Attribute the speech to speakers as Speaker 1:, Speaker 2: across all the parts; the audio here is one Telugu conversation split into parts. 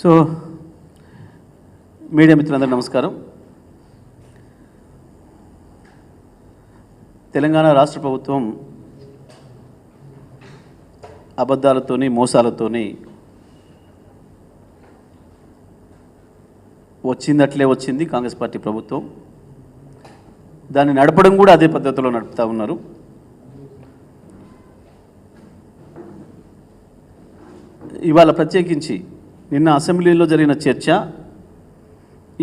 Speaker 1: సో మీడియా మిత్రులందరూ నమస్కారం. తెలంగాణ రాష్ట్ర ప్రభుత్వం అబద్ధాలతోని మోసాలతోని వచ్చిందట్లే వచ్చింది కాంగ్రెస్ పార్టీ ప్రభుత్వం. దాన్ని నడపడం కూడా అదే పద్ధతిలో నడుపుతూ ఉన్నారు. ఇవాళ ప్రత్యేకించి నిన్న అసెంబ్లీలో జరిగిన చర్చ.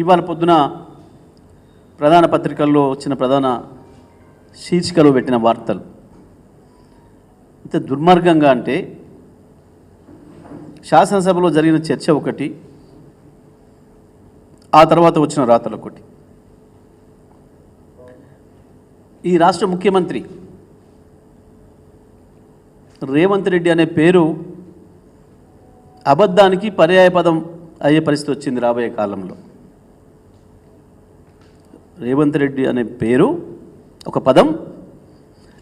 Speaker 1: ఇవాళ పొద్దున ప్రధాన పత్రికల్లో వచ్చిన ప్రధాన శీర్షికలో పెట్టిన వార్తలు. ఇంత దుర్మార్గంగా అంటే శాసనసభలో జరిగిన చర్చ ఒకటి ఆ తర్వాత వచ్చిన రాతలు ఒకటి. ఈ రాష్ట్ర ముఖ్యమంత్రి రేవంత్ రెడ్డి అనే పేరు అబద్ధానికి పర్యాయపదం అయ్యే పరిస్థితి వచ్చింది రాబోయే కాలంలో. రేవంత్ రెడ్డి అనే పేరు ఒక పదం.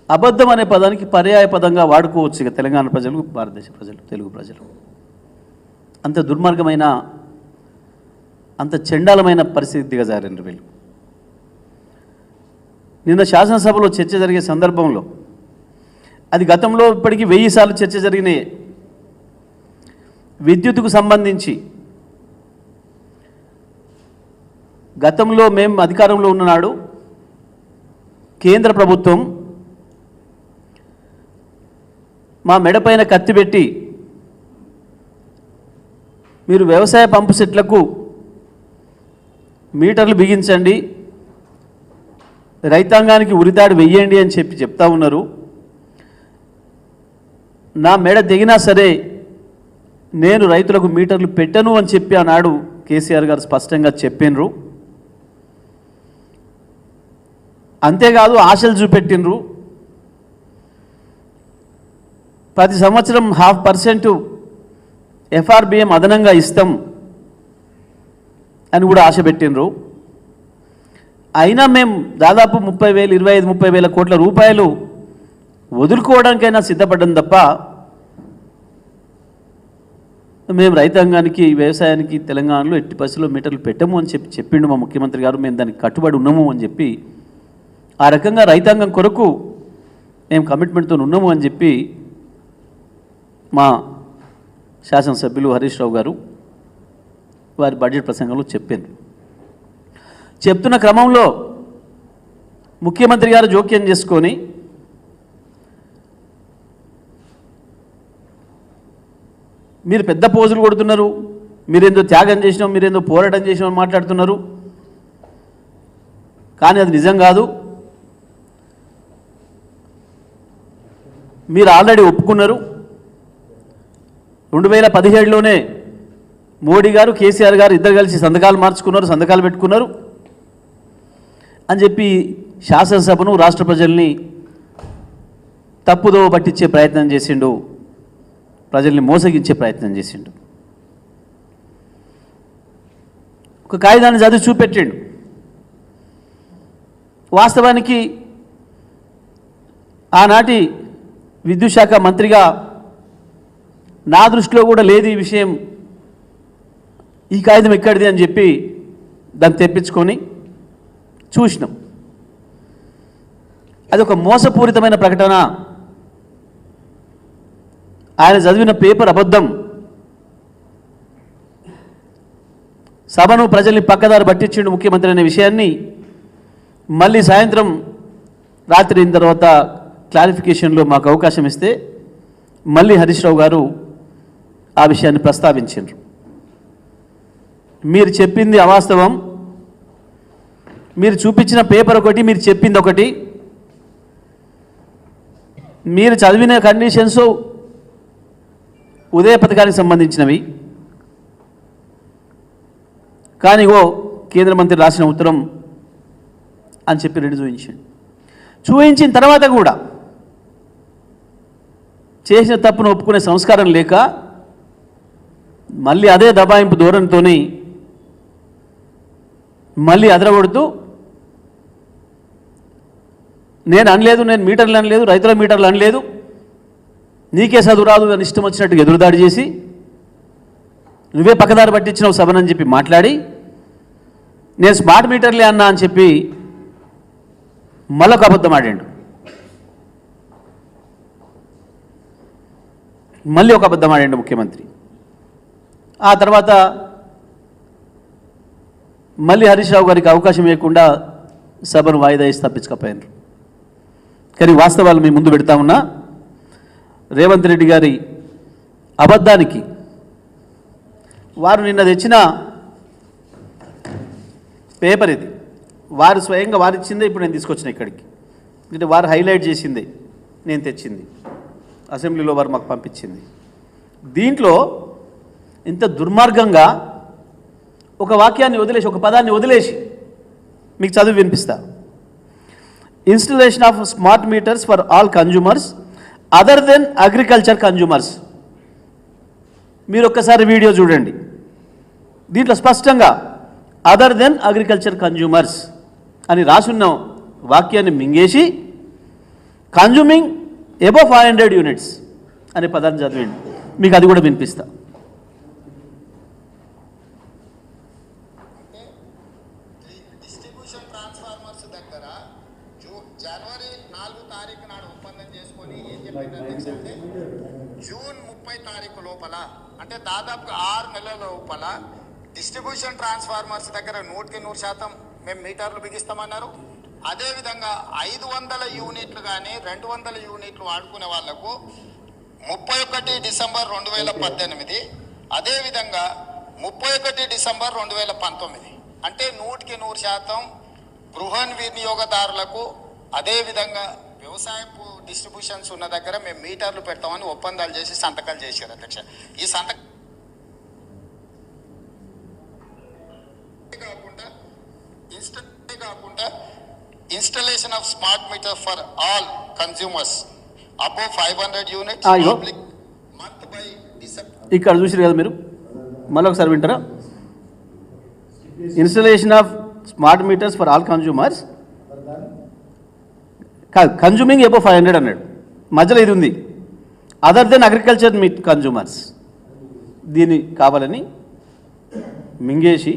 Speaker 1: అబద్ధం అనే పదానికి పర్యాయ పదంగా వాడుకోవచ్చు ఇక తెలంగాణ ప్రజలు భారతదేశ ప్రజలు తెలుగు ప్రజలు. అంత దుర్మార్గమైన అంత చండాలమైన పరిస్థితి దిగజారండి వీళ్ళు. నిన్న శాసనసభలో చర్చ జరిగే సందర్భంలో అది గతంలో ఇప్పటికీ వెయ్యి సార్లు చర్చ జరిగినాయి. విద్యుత్కు సంబంధించి. గతంలో మేము అధికారంలో ఉన్ననాడు కేంద్ర ప్రభుత్వం మా మెడపైన కత్తి పెట్టి మీరు వ్యవసాయ పంపు సెట్లకు మీటర్లు బిగించండి రైతాంగానికి ఉరితాడు వెయ్యండి అని చెప్పి చెప్తా ఉన్నారు. నా మెడ దిగినా సరే నేను రైతులకు మీటర్లు పెట్టను అని చెప్పి ఆనాడు కేసీఆర్ గారు స్పష్టంగా చెప్పినరు. అంతేకాదు ఆశలు చూపెట్టినరు. ప్రతి సంవత్సరం హాఫ్ పర్సెంట్ ఎఫ్ఆర్బిఎం అదనంగా ఇస్తాం అని కూడా ఆశ పెట్టినరు. అయినా మేము దాదాపు ముప్పై వేలు ఇరవై ఐదు ముప్పై వేల కోట్ల రూపాయలు వదులుకోవడానికైనా సిద్ధపడ్డం తప్ప మేము రైతాంగానికి వ్యవసాయానికి తెలంగాణలో ఎట్టి పరిస్థితుల్లో మీటర్లు పెట్టము అని చెప్పి చెప్పిండు మా ముఖ్యమంత్రి గారు. మేము దానికి కట్టుబడి ఉన్నాము అని చెప్పి ఆ రకంగా రైతాంగం కొరకు మేము కమిట్మెంట్తో ఉన్నాము అని చెప్పి మా శాసనసభ్యులు హరీష్ రావు గారు వారి బడ్జెట్ ప్రసంగంలో చెప్పింది చెప్తున్న క్రమంలో ముఖ్యమంత్రి గారు జోక్యం చేసుకొని మీరు పెద్ద పోజులు కొడుతున్నారు మీరేందో త్యాగం చేసినాం మీరేందో పోరాటం చేసినామని మాట్లాడుతున్నారు. కానీ అది నిజం కాదు. మీరు ఆల్రెడీ ఒప్పుకున్నారు. రెండు వేల పదిహేడులోనే మోడీ గారు కేసీఆర్ గారు ఇద్దరు కలిసి సంతకాలు మార్చుకున్నారు సంతకాలు పెట్టుకున్నారు అని చెప్పి శాసనసభను రాష్ట్ర ప్రజల్ని తప్పుదోవ పట్టించే ప్రయత్నం చేసిండు ప్రజల్ని మోసగించే ప్రయత్నం చేసిండు. ఒక కాగితాన్ని చదివి చూపెట్టిండు. వాస్తవానికి ఆనాటి విద్యుత్ శాఖ మంత్రిగా నా దృష్టిలో కూడా లేదు ఈ విషయం. ఈ కాగితం ఎక్కడిది అని చెప్పి దాన్ని తెప్పించుకొని చూసినాం. అది ఒక మోసపూరితమైన ప్రకటన. ఆయన చదివిన పేపర్ అబద్ధం. సభను ప్రజల్ని పక్కదారి పట్టించిండు ముఖ్యమంత్రి అనే విషయాన్ని మళ్ళీ సాయంత్రం రాత్రి అయిన తర్వాత క్లారిఫికేషన్లో మాకు అవకాశం ఇస్తే మళ్ళీ హరీష్ రావు గారు ఆ విషయాన్ని ప్రస్తావించారు మీరు చెప్పింది అవాస్తవం. మీరు చూపించిన పేపర్ ఒకటి మీరు చెప్పింది ఒకటి. మీరు చదివిన కండిషన్స్ ఉదయ పథకానికి సంబంధించినవి. కానీ ఓ కేంద్ర మంత్రి రాసిన ఉత్తరం అని చెప్పి రెండు చూపించండి. చూపించిన తర్వాత కూడా చేసిన తప్పును ఒప్పుకునే సంస్కారం లేక మళ్ళీ అదే దబాయింపు ధోరణితో మళ్ళీ అదరగొడుతూ నేను అనలేదు నేను మీటర్లు అనలేదు రైతుల మీటర్లు అనలేదు నీకే చదువురాదు అని ఇష్టం వచ్చినట్టు ఎదురుదాడి చేసి నువ్వే పక్కదారి పట్టించినావు సభనని చెప్పి మాట్లాడి నేను స్మార్ట్ మీటర్లే అన్నా అని చెప్పి మళ్ళొక అబద్ధం ఆడాడు. మళ్ళీ ఒక అబద్ధం ఆడాడు ముఖ్యమంత్రి. ఆ తర్వాత మళ్ళీ హరీష్ రావు గారికి అవకాశం ఇవ్వకుండా సభను వాయిదా వేసి తప్పించకపోయినారు. కానీ వాస్తవాలు మీ ముందు పెడతా ఉన్నా రేవంత్ రెడ్డి గారి అబద్ధానికి వారు నిన్న తెచ్చిన పేపర్ ఇది. వారు స్వయంగా వారు ఇచ్చిందే ఇప్పుడు నేను తీసుకొచ్చిన ఇక్కడికి. అంటే వారు హైలైట్ చేసిందే నేను తెచ్చింది. అసెంబ్లీలో వారు మాకు పంపించింది. దీంట్లో ఇంత దుర్మార్గంగా ఒక వాక్యాన్ని వదిలేసి ఒక పదాన్ని వదిలేసి మీకు చదువు వినిపిస్తా. Installation of smart meters for all consumers other than agriculture consumers మీరు ఒక్కసారి వీడియో చూడండి. దీంట్లో స్పష్టంగా అదర్ దెన్ అగ్రికల్చర్ కన్జ్యూమర్స్ అని రాసున్న వాక్యాన్ని మింగేసి consuming above five hundred units అనే పదాన్ని చదివండి మీకు అది కూడా వినిపిస్తా
Speaker 2: డిస్ట్రిబ్యూషన్ ట్రాన్స్ఫార్మర్స్ దగ్గర జూ జనవరి నాలుగు తారీఖు నాడు ఒప్పందం చేసుకొని ఏం చెప్పింది అధ్యక్ష అంటే జూన్ ముప్పై తారీఖు లోపల అంటే దాదాపు ఆరు నెలల లోపల డిస్ట్రిబ్యూషన్ ట్రాన్స్ఫార్మర్స్ దగ్గర నూటికి నూరు శాతం మేము మీటర్లు బిగిస్తామన్నారు. అదేవిధంగా ఐదు వందల యూనిట్లు కానీ రెండు వందల యూనిట్లు వాడుకునే వాళ్ళకు ముప్పై ఒకటి డిసెంబర్ రెండు వేల పద్దెనిమిది అదేవిధంగా ముప్పై ఒకటి డిసెంబర్ రెండు వేల పంతొమ్మిది. అంటే నూటికి నూరు శాతం గృహ వినియోగదారులకు అదేవిధంగా వ్యవసాయపు డిస్ట్రిబ్యూషన్స్ ఉన్న దగ్గర మేము మీటర్లు పెడతామని ఒప్పందాలు చేసి సంతకాలు చేశారు అధ్యక్ష. ఈ సంతకం meter for all consumers above five hundred. Public month by
Speaker 1: ఇక్కడ చూసిరు కదా మీరు? మళ్ళీ ఒకసారి వింటారా installation of smart meters for all consumers consuming above five hundred అన్నాడు. మధ్యలో ఇది ఉంది. Other than agriculture meet consumers దీన్ని కావాలని మింగేసి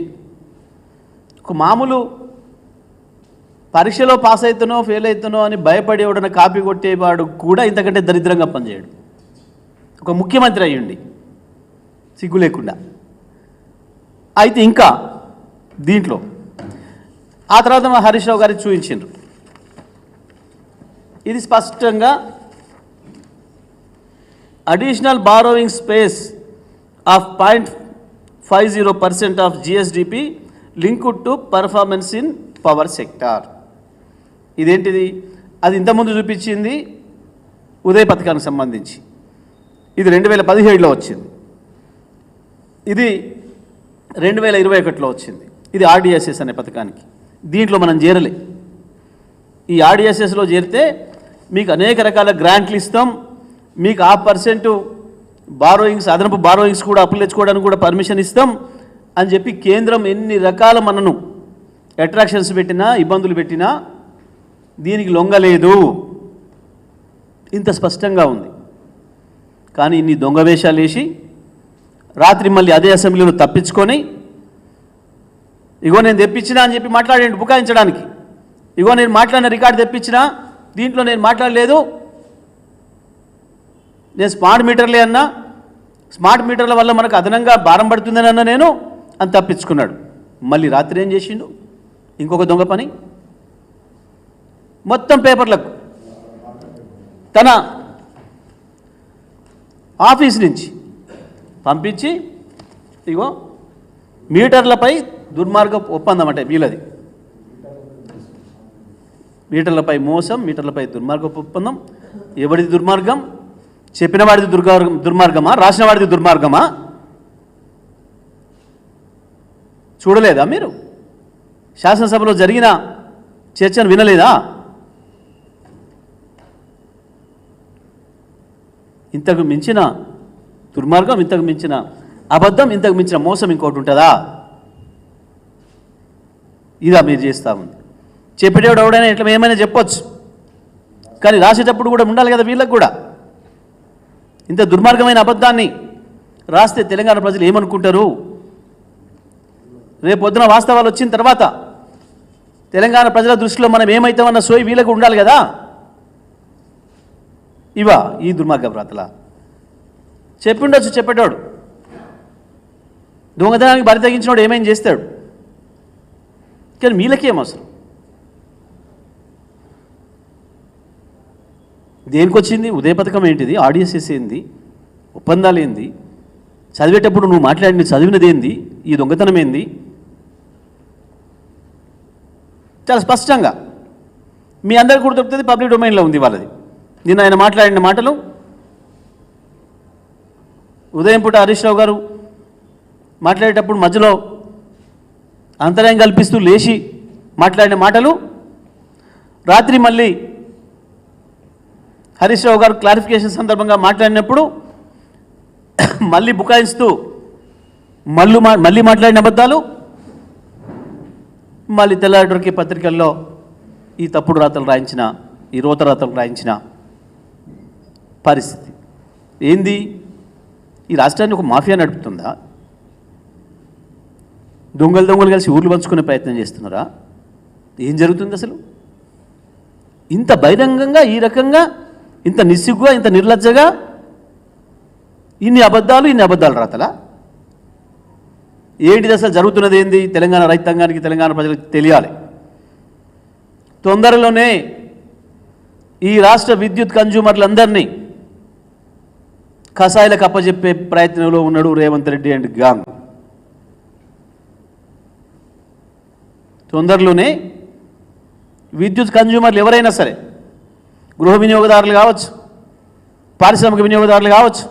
Speaker 1: ఒక మామూలు పరీక్షలో పాస్ అవుతానో ఫెయిల్ అవుతానో అని భయపడి ఎవడన కాపీ కొట్టేవాడు కూడా ఇంతకంటే దరిద్రంగా పనిచేయడు. ఒక ముఖ్యమంత్రి అయ్యుండి సిగ్గు లేకుండా. అయితే ఇంకా దీంట్లో ఆ తర్వాత మా హరీష్ రావు గారికి చూపించిండ్రు. ఇది స్పష్టంగా additional borrowing space of point five zero percent of GSDP linked to performance in power sector ఇదేంటిది? అది ఇంతకుముందు చూపించింది ఉదయ పథకానికి సంబంధించి. ఇది రెండు వేల పదిహేడులో వచ్చింది. ఇది రెండు వేల ఇరవై ఒకటిలో వచ్చింది. ఇది ఆర్డిఎస్ఎస్ అనే పథకానికి. దీంట్లో మనం చేరలే. ఈ ఆర్డిఎస్ఎస్లో చేరితే మీకు అనేక రకాల గ్రాంట్లు ఇస్తాం. మీకు ఆ పర్సెంట్ బారోయింగ్స్ అదనపు బారోయింగ్స్ కూడా అప్పులు తెచ్చుకోవడానికి కూడా పర్మిషన్ ఇస్తాం అని చెప్పి కేంద్రం ఎన్ని రకాల మనను అట్రాక్షన్స్ పెట్టినా ఇబ్బందులు పెట్టినా దీనికి లొంగలేదు ఇంత స్పష్టంగా ఉంది. కానీ ఇన్ని దొంగ వేషాలు వేసి రాత్రి మళ్ళీ అదే అసెంబ్లీలో తప్పించుకొని ఇగో నేను తెప్పించినా అని చెప్పి మాట్లాడండి బుకాయించడానికి? ఇగో నేను మాట్లాడిన రికార్డు తెప్పించినా దీంట్లో నేను మాట్లాడలేదు. నేను స్మార్ట్ మీటర్లే అన్నా స్మార్ట్ మీటర్ల వల్ల మనకు అదనంగా భారం పడుతుందని అన్న నేను అని తప్పించుకున్నాడు. మళ్ళీ రాత్రి ఏం చేసిండు? ఇంకొక దొంగ పని? మొత్తం పేపర్లకు. తన ఆఫీస్ నుంచి పంపించి ఇగో మీటర్లపై దుర్మార్గ ఒప్పందం అంటే వీళ్ళది. మీటర్లపై మోసం మీటర్లపై దుర్మార్గ ఒప్పందం. ఎవరిది దుర్మార్గం? చెప్పిన వాడిది దుర్గార్గం దుర్మార్గమా? రాసిన వాడిది దుర్మార్గమా? చూడలేదా మీరు? శాసనసభలో జరిగిన చర్చను వినలేదా? ఇంతకు మించిన దుర్మార్గం ఇంతకు మించిన అబద్ధం ఇంతకు మించిన మోసం ఇంకోటి ఉంటుందా? ఇదా మీరు చేస్తా ఉంది. చెప్పేటప్పుడు ఎవడైనా ఇట్లా ఏమైనా చెప్పొచ్చు. కానీ రాసేటప్పుడు కూడా ఉండాలి కదా వీళ్ళకు కూడా. ఇంత దుర్మార్గమైన అబద్ధాన్ని రాస్తే తెలంగాణ ప్రజలు ఏమనుకుంటారు? రేపు పొద్దున వాస్తవాలు వచ్చిన తర్వాత తెలంగాణ ప్రజల దృష్టిలో మనం ఏమైతామన్న సోయి వీళ్ళకు ఉండాలి కదా? ఇవా ఈ దుర్మార్గ భ్రాతల చెప్పిండొచ్చు చెప్పేటోడు. దొంగతనానికి బరి తగ్గించినోడు ఏమేం చేస్తాడు? కానీ మీలకేం అవసరం? దేనికి వచ్చింది ఉదయ పథకం ఏంటిది? ఆడియన్సెస్ ఏంది? ఒప్పందాలు ఏంది? చదివేటప్పుడు నువ్వు మాట్లాడిన చదివినది ఏంది? ఈ దొంగతనం ఏంది? చాలా స్పష్టంగా. మీ అందరికీ కూడా దొరుకుతుంది పబ్లిక్ డొమైన్లో ఉంది వాళ్ళది. నిన్న ఆయన మాట్లాడిన మాటలు ఉదయం పూట హరీష్ రావు గారు మాట్లాడేటప్పుడు మధ్యలో అంతరాయం కల్పిస్తూ లేచి మాట్లాడిన మాటలు రాత్రి మళ్ళీ హరీష్ రావు గారు క్లారిఫికేషన్ సందర్భంగా మాట్లాడినప్పుడు మళ్ళీ బుకాయిస్తూ మళ్ళీ మా మళ్ళీ మాట్లాడిన అబద్ధాలు మళ్ళీ తెల్లారికి పత్రికల్లో ఈ తప్పుడు రాతలు రాయించిన ఈ రోత రాతలు రాయించిన పరిస్థితి. ఏంది? ఈ రాష్ట్రాన్ని ఒక మాఫియా నడుపుతుందా? దొంగలు దొంగలు కలిసి ఊర్లు పంచుకునే ప్రయత్నం చేస్తున్నారా? ఏం జరుగుతుంది అసలు? ఇంత బహిరంగంగా ఈ రకంగా ఇంత నిస్సిగ్గుగా ఇంత నిర్లజ్జగా ఇన్ని అబద్ధాలు ఇన్ని అబద్ధాలు రాతలా? ఏంటిది అసలు జరుగుతున్నది ఏంది? తెలంగాణ రైతాంగానికి తెలంగాణ ప్రజలకు తెలియాలి. తొందరలోనే ఈ రాష్ట్ర విద్యుత్ కన్జ్యూమర్లందరినీ కషాయాలకు అప్పజెప్పే ప్రయత్నంలో ఉన్నాడు రేవంత్ రెడ్డి అండ్ గాంగ్. తొందరలోనే విద్యుత్ కన్జ్యూమర్లు ఎవరైనా సరే గృహ వినియోగదారులు కావచ్చు పారిశ్రామిక వినియోగదారులు కావచ్చు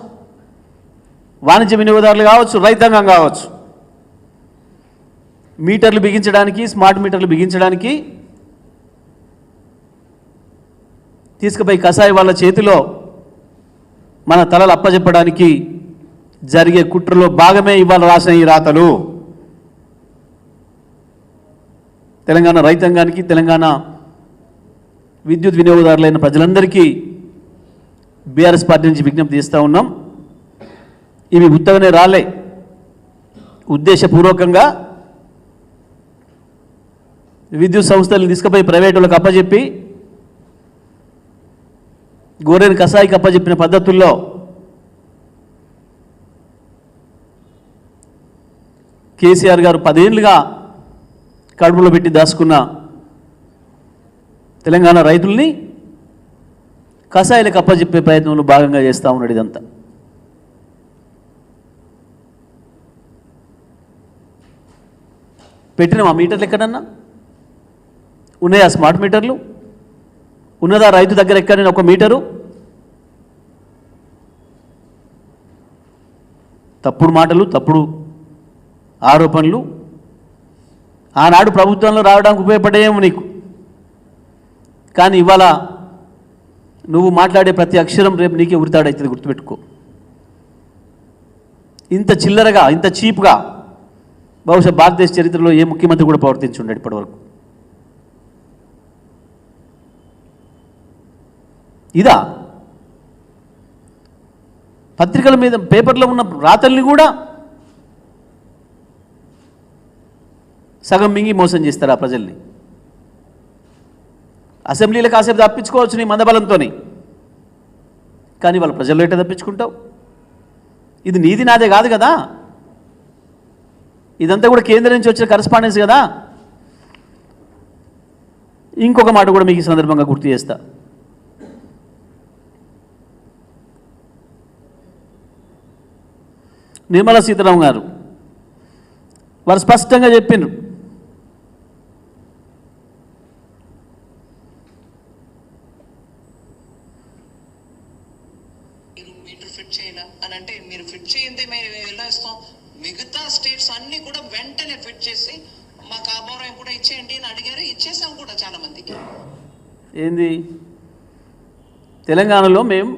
Speaker 1: వాణిజ్య వినియోగదారులు కావచ్చు రైతాంగం కావచ్చు మీటర్లు బిగించడానికి స్మార్ట్ మీటర్లు బిగించడానికి తీసుకుపోయి కషాయి వాళ్ళ చేతిలో మన తలలు అప్పచెప్పడానికి జరిగే కుట్రలో భాగమే ఇవాళ రాసిన ఈ రాతలు. తెలంగాణ రైతాంగానికి తెలంగాణ విద్యుత్ వినియోగదారులైన ప్రజలందరికీ బీఆర్ఎస్ పార్టీ నుంచి విజ్ఞప్తి చేస్తూ ఉన్నాం. ఇవి ఉత్తగనే రాలే. ఉద్దేశపూర్వకంగా విద్యుత్ సంస్థలను తీసుకుపోయి ప్రైవేటులకు అప్పచెప్పి గోరెని కషాయికి అప్పచెప్పిన పద్ధతుల్లో కేసీఆర్ గారు పదేళ్ళుగా కడుపులో పెట్టి దాచుకున్న తెలంగాణ రైతుల్ని కషాయాలకు అప్పచెప్పే ప్రయత్నంలో భాగంగా చేస్తూ ఉన్నాడు ఇదంతా. పెట్టిన ఆ మీటర్లు ఎక్కడన్నా ఉన్నాయా స్మార్ట్ మీటర్లు? ఉన్నదా రైతు దగ్గర ఎక్కడైనా ఒక మీటరు? తప్పుడు మాటలు తప్పుడు ఆరోపణలు ఆనాడు ప్రభుత్వంలో రావడానికి ఉపయోగపడేమో నీకు. కానీ ఇవాళ నువ్వు మాట్లాడే ప్రతి అక్షరం రేపు నీకే ఉరితాడైతుంది గుర్తుపెట్టుకో. ఇంత చిల్లరగా ఇంత చీప్గా బహుశా భారతదేశ చరిత్రలో ఏ ముఖ్యమంత్రి కూడా ప్రవర్తించి ఇప్పటివరకు. ఇదా? పత్రికల మీద పేపర్లో ఉన్న రాతల్ని కూడా సగం మింగి మోసం చేస్తారు ఆ ప్రజల్ని. అసెంబ్లీలో కాసేపు తప్పించుకోవచ్చు నీ మందబలంతో కానీ వాళ్ళ ప్రజల్లో ఎట్లా తప్పించుకుంటావు? ఇది నీది నాదే కాదు కదా? ఇదంతా కూడా కేంద్రం నుంచి వచ్చిన కరస్పాండెన్స్ కదా? ఇంకొక మాట కూడా మీకు ఈ సందర్భంగా గుర్తు చేస్తా. నిర్మలా సీతారామన్ గారు. వారు స్పష్టంగా చెప్పిండ్రు
Speaker 3: ఫిట్ చేయాలా? అని అంటే మీరు ఫిట్ చేయింది మేము ఎలా ఇస్తాం మిగతా స్టేట్స్ అన్ని కూడా వెంటనే ఫిట్ చేసి మాకు ఆ బోరం కూడా ఇచ్చేయండి అని అడిగారు. ఇచ్చేసాం కూడా చాలా మందికి.
Speaker 1: ఏంది? తెలంగాణలో మేము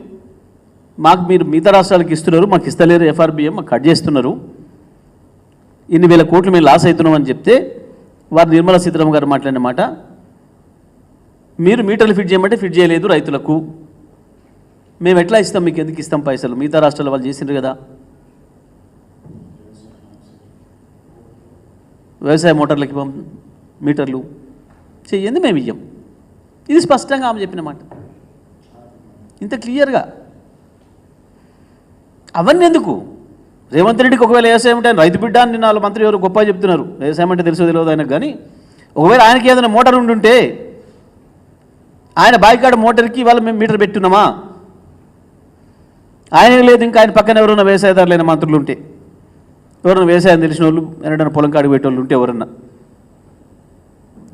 Speaker 1: మాకు మీరు మిగతా రాష్ట్రాలకు ఇస్తున్నారు మాకు ఇస్తలేరు ఎఫ్ఆర్బిఎం మాకు కట్ చేస్తున్నారు. ఇన్ని వేల కోట్లు మేము లాస్ అవుతున్నాం అని చెప్తే వారు నిర్మలా సీతారామ గారు మాట్లాడిన మాట మీరు మీటర్లు ఫిట్ చేయమంటే ఫిట్ చేయలేదు రైతులకు. మేము ఎట్లా ఇస్తాం మీకు ఎందుకు ఇస్తాం పైసలు? మిగతా రాష్ట్రాల వాళ్ళు చేసిండ్రు కదా. వ్యవసాయ మోటార్లకి పంప మీటర్లు చేయండి మేము ఇయ్యం. ఇది స్పష్టంగా ఆమె చెప్పిన మాట. ఇంత క్లియర్గా. అవన్నీ ఎందుకు రేవంత్ రెడ్డికి ఒకవేళ వ్యవసాయం అంటే రైతు బిడ్డ అని నాలుగు మంత్రి ఎవరు గొప్ప చెప్తున్నారు. వ్యవసాయం అంటే తెలుసో తెలియదు ఆయనకు కానీ ఒకవేళ ఆయనకి ఏదైనా మోటార్ ఉండుంటే ఆయన బాయికాడ మోటార్కి ఇవాళ మేము మీటర్ పెట్టున్నామా? ఆయన లేదు ఇంకా ఆయన పక్కన ఎవరైనా వ్యవసాయదారులైన మంత్రులు ఉంటే. ఎవరైనా వ్యవసాయం తెలిసిన వాళ్ళు ఎన్నడన్నా పొలం కాడికి పెట్టేవాళ్ళు ఉంటే ఎవరన్నా.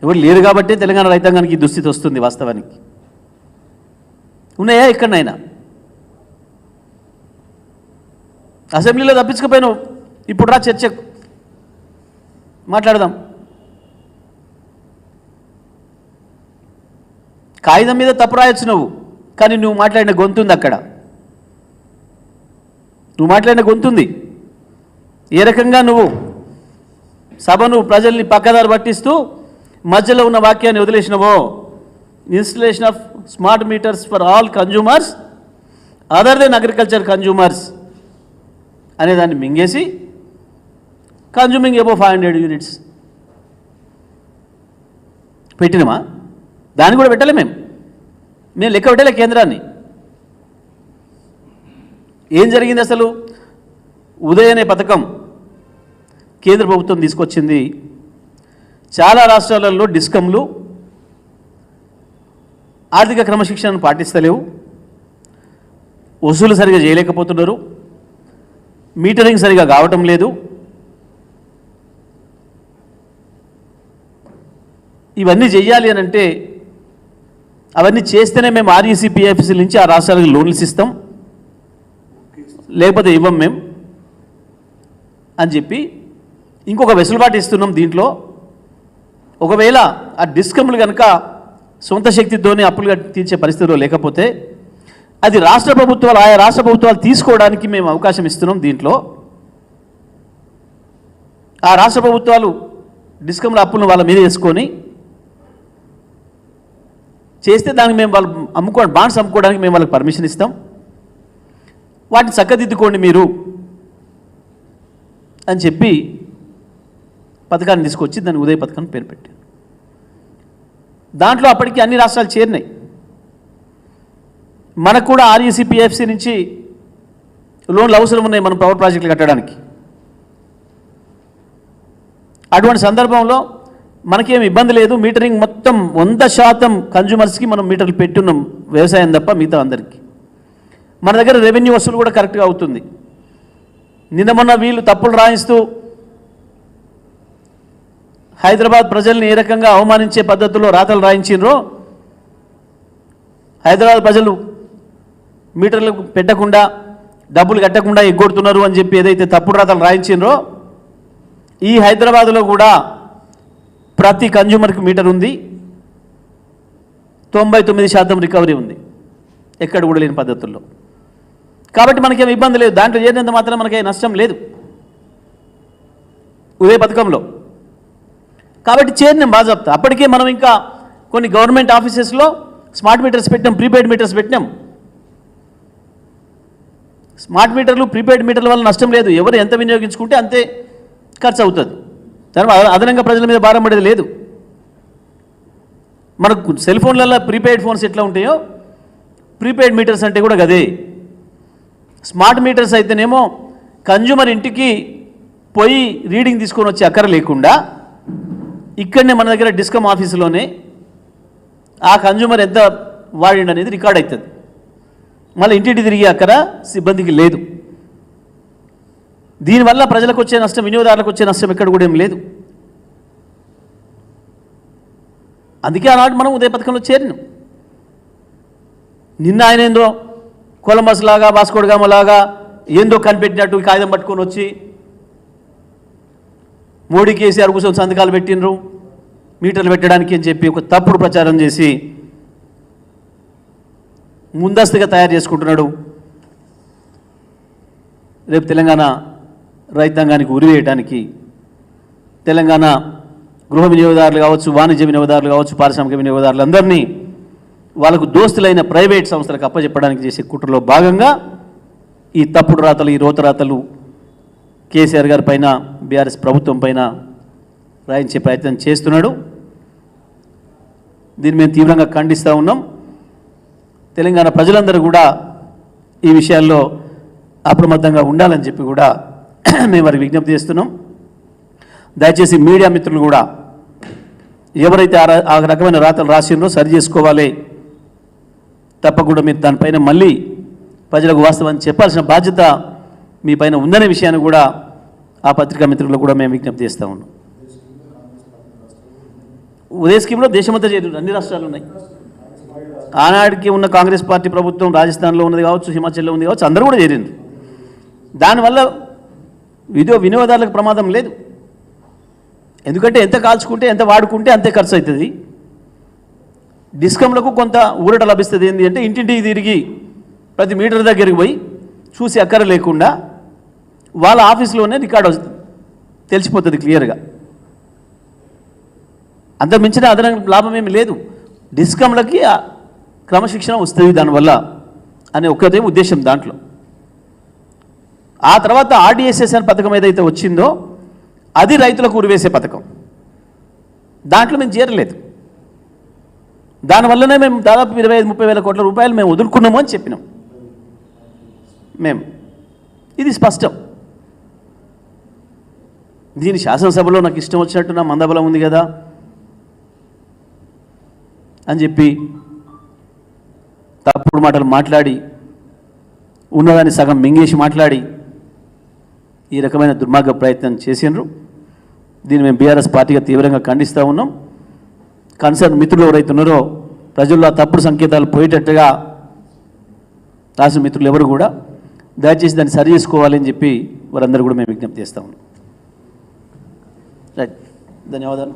Speaker 1: ఎవరు లేరు కాబట్టి తెలంగాణ రైతాంగానికి ఈ దుస్థితి వస్తుంది వాస్తవానికి. ఉన్నాయా ఎక్కడనైనా? అసెంబ్లీలో తప్పించకపోయినావు. ఇప్పుడు రా చర్చకు. మాట్లాడదాం. కాగితం మీద తప్పు రాయొచ్చు నువ్వు కానీ నువ్వు మాట్లాడిన గొంతుంది అక్కడ. నువ్వు మాట్లాడిన గొంతుంది. ఏ రకంగా నువ్వు? సభను ప్రజల్ని పక్కదారి పట్టిస్తూ మధ్యలో ఉన్న వాక్యాన్ని వదిలేసినవో? Installation of smart meters for all consumers other than agriculture consumers అనేదాన్ని మింగేసి consuming above five hundred units పెట్టినమా? దాన్ని కూడా పెట్టలే మేము. మేము లెక్క పెట్టలే కేంద్రాన్ని. ఏం జరిగింది అసలు? ఉదయనే పథకం కేంద్ర ప్రభుత్వం తీసుకొచ్చింది. చాలా రాష్ట్రాలలో డిస్కంలు ఆర్థిక క్రమశిక్షణను పాటిస్తలేవు. వసూలు సరిగా చేయలేకపోతున్నారు. మీటరింగ్ సరిగా కావటం లేదు. ఇవన్నీ చెయ్యాలి అని అంటే అవన్నీ చేస్తేనే మేము ఆర్ఈసీ పిఎఫ్సీ నుంచి ఆ రాష్ట్రాలకు లోన్లు ఇస్తాం. లేకపోతే ఇవ్వం మేము అని చెప్పి ఇంకొక వెసులుబాటు ఇస్తున్నాం దీంట్లో. ఒకవేళ ఆ డిస్కమ్లు కనుక సొంత శక్తితోనే అప్పులుగా తీర్చే పరిస్థితిలో లేకపోతే అది రాష్ట్ర ప్రభుత్వాలు ఆయా రాష్ట్ర ప్రభుత్వాలు తీసుకోవడానికి మేము అవకాశం ఇస్తున్నాం దీంట్లో. ఆ రాష్ట్ర ప్రభుత్వాలు డిస్కమ్ల అప్పులను వాళ్ళ మీద వేసుకొని చేస్తే దానికి మేము వాళ్ళు అమ్ముకో బాండ్స్ అమ్ముకోవడానికి మేము వాళ్ళకి పర్మిషన్ ఇస్తాం. వాటిని చక్కదిద్దుకోండి మీరు అని చెప్పి పథకాన్ని తీసుకొచ్చి దాన్ని ఉదయ పథకాన్ని పేరు పెట్టారు. దాంట్లో అప్పటికి అన్ని రాష్ట్రాలు చేరినాయి. మనకు కూడా ఆర్ఈసీ పిఎఫ్సి నుంచి లోన్లు అవసరం ఉన్నాయి మనం పవర్ ప్రాజెక్టులు కట్టడానికి. అటువంటి సందర్భంలో మనకేం ఇబ్బంది లేదు. మీటరింగ్ మొత్తం వంద శాతం కన్జ్యూమర్స్కి మనం మీటర్లు పెట్టున్నాం. వ్యవసాయం తప్ప మిగతా అందరికీ. మన దగ్గర రెవెన్యూ వసూలు కూడా కరెక్ట్గా అవుతుంది. నిన్న మొన్న వీళ్ళు తప్పులు రాయిస్తూ హైదరాబాద్ ప్రజల్ని ఏ రకంగా అవమానించే పద్ధతిలో రాతలు రాయించిండ్రో హైదరాబాద్ ప్రజలు మీటర్లు పెట్టకుండా డబ్బులు కట్టకుండా ఎగ్గొడుతున్నారు అని చెప్పి ఏదైతే తప్పుడు రాతలు రాయించిండ్రో ఈ హైదరాబాద్లో కూడా ప్రతి కన్జ్యూమర్కి మీటర్ ఉంది. తొంభై తొమ్మిది శాతం రికవరీ ఉంది. ఎక్కడ కూడా లేని పద్ధతుల్లో. కాబట్టి మనకేం ఇబ్బంది లేదు. దాంట్లో చేరినంత మాత్రం మనకే నష్టం లేదు. ఉదయ పథకంలో. కాబట్టి చేరినాం బాగా చెప్తా. అప్పటికే మనం ఇంకా కొన్ని గవర్నమెంట్ ఆఫీసెస్లో స్మార్ట్ మీటర్స్ పెట్టినాం ప్రీపెయిడ్ మీటర్స్ పెట్టినాం. స్మార్ట్ మీటర్లు ప్రీపెయిడ్ మీటర్ల వల్ల నష్టం లేదు. ఎవరు ఎంత వినియోగించుకుంటే అంతే ఖర్చు అవుతుంది దాని అదనంగా ప్రజల మీద భారం పడేది లేదు. మనకు సెల్ ఫోన్లలో ప్రీపెయిడ్ ఫోన్స్ ఎట్లా ఉంటాయో ప్రీపెయిడ్ మీటర్స్ అంటే కూడా గదే. స్మార్ట్ మీటర్స్ అయితేనేమో కన్జ్యూమర్ ఇంటికి పోయి రీడింగ్ తీసుకొని వచ్చే అక్కర లేకుండా ఇక్కడనే మన దగ్గర డిస్కమ్ ఆఫీసులోనే ఆ కన్జ్యూమర్ ఎంత వాడిండు అనేది రికార్డ్ అవుతుంది మళ్ళీ ఇంటింటి తిరిగి అక్కడ సిబ్బందికి లేదు. దీనివల్ల ప్రజలకు వచ్చే నష్టం వినియోగదారులకు వచ్చే నష్టం ఎక్కడ కూడా ఏం లేదు. అందుకే ఆనాడు మనం ఉదయ పథకంలో చేరినాం. నిన్న ఆయన ఏందో కొలంబస్ లాగా వాస్కోడ్గామ లాగా ఏందో కనిపెట్టినట్టు కాగితం పట్టుకొని వచ్చి మోడీ కేసీఆర్ కూర్చొని సంతకాలు పెట్టినరు మీటర్లు పెట్టడానికి అని చెప్పి ఒక తప్పుడు ప్రచారం చేసి ముందస్తుగా తయారు చేసుకుంటున్నాడు. రేపు తెలంగాణ రైతాంగానికి ఉరివేయడానికి తెలంగాణ గృహ వినియోగదారులు కావచ్చు వాణిజ్య వినియోగదారులు కావచ్చు పారిశ్రామిక వినియోగదారులు అందరినీ వాళ్ళకు దోస్తులైన ప్రైవేట్ సంస్థలకు అప్పచెప్పడానికి చేసే కుట్రలో భాగంగా ఈ తప్పుడు రాతలు ఈ రోత రాతలు కేసీఆర్ గారి పైన బీఆర్ఎస్ ప్రభుత్వం పైన రాయించే ప్రయత్నం చేస్తున్నాడు. దీన్ని మేము తీవ్రంగా ఖండిస్తూ ఉన్నాం. తెలంగాణ ప్రజలందరూ కూడా ఈ విషయాల్లో అప్రమత్తంగా ఉండాలని చెప్పి కూడా మేము వారికి విజ్ఞప్తి చేస్తున్నాం. దయచేసి మీడియా మిత్రులు కూడా ఎవరైతే ఆ రకమైన రాతలు రాసిండ్రో సరి చేసుకోవాలి. తప్పకుండా మీరు దానిపైన మళ్ళీ ప్రజలకు వాస్తవాన్ని చెప్పాల్సిన బాధ్యత మీ పైన ఉందనే విషయాన్ని కూడా ఆ పత్రికా మిత్రులకు కూడా మేము విజ్ఞప్తి చేస్తూ ఉన్నాం. ఉదయ స్కీమ్లో దేశమంతా చేరు అన్ని రాష్ట్రాలు ఉన్నాయి. ఆనాడికి ఉన్న కాంగ్రెస్ పార్టీ ప్రభుత్వం రాజస్థాన్లో ఉన్నది కావచ్చు హిమాచల్లో ఉంది కావచ్చు అందరూ కూడా చేరింది. దానివల్ల విదో వినియోగదారులకు ప్రమాదం లేదు. ఎందుకంటే ఎంత కాల్చుకుంటే ఎంత వాడుకుంటే అంతే ఖర్చు అవుతుంది. డిస్కంలకు కొంత ఊరట లభిస్తుంది. ఏంటి అంటే ఇంటింటికి తిరిగి ప్రతి మీటర్ దగ్గరికి పోయి చూసి అక్కర లేకుండా వాళ్ళ ఆఫీస్లోనే రికార్డ్ వస్తుంది. తెలిసిపోతుంది క్లియర్గా. అంత మించిన అదనంగా లాభం ఏమి లేదు. డిస్కంలకి క్రమశిక్షణ వస్తుంది దానివల్ల అనే ఒక్కదే ఉద్దేశం దాంట్లో. ఆ తర్వాత ఆర్డిఎస్ఎస్ అనే పథకం ఏదైతే వచ్చిందో అది రైతులకు ఉరివేసే పథకం. దాంట్లో మేము చేరలేదు. దానివల్లనే మేము దాదాపు ఇరవై ఐదు ముప్పై వేల కోట్ల రూపాయలు మేము వదులుకున్నాము అని చెప్పినాం. మేము ఇది స్పష్టం. దీని శాసనసభలో నాకు ఇష్టం వచ్చినట్టు నా మందబలం ఉంది కదా అని చెప్పి తప్పుడు మాటలు మాట్లాడి ఉన్నదాన్ని సగం మింగేసి మాట్లాడి ఈ రకమైన దుర్మార్గ ప్రయత్నం చేసిండ్రు దీన్ని మేము బీఆర్ఎస్ పార్టీగా తీవ్రంగా ఖండిస్తూ ఉన్నాం. కన్సర్న్ మిత్రులు ఎవరైతే ఉన్నారో ప్రజల్లో తప్పుడు సంకేతాలు పోయేటట్టుగా రాసిన మిత్రులు ఎవరు కూడా దయచేసి దాన్ని సరి చేసుకోవాలని చెప్పి వారందరూ కూడా మేము విజ్ఞప్తి చేస్తా ఉన్నాం. రైట్. ధన్యవాదాలు.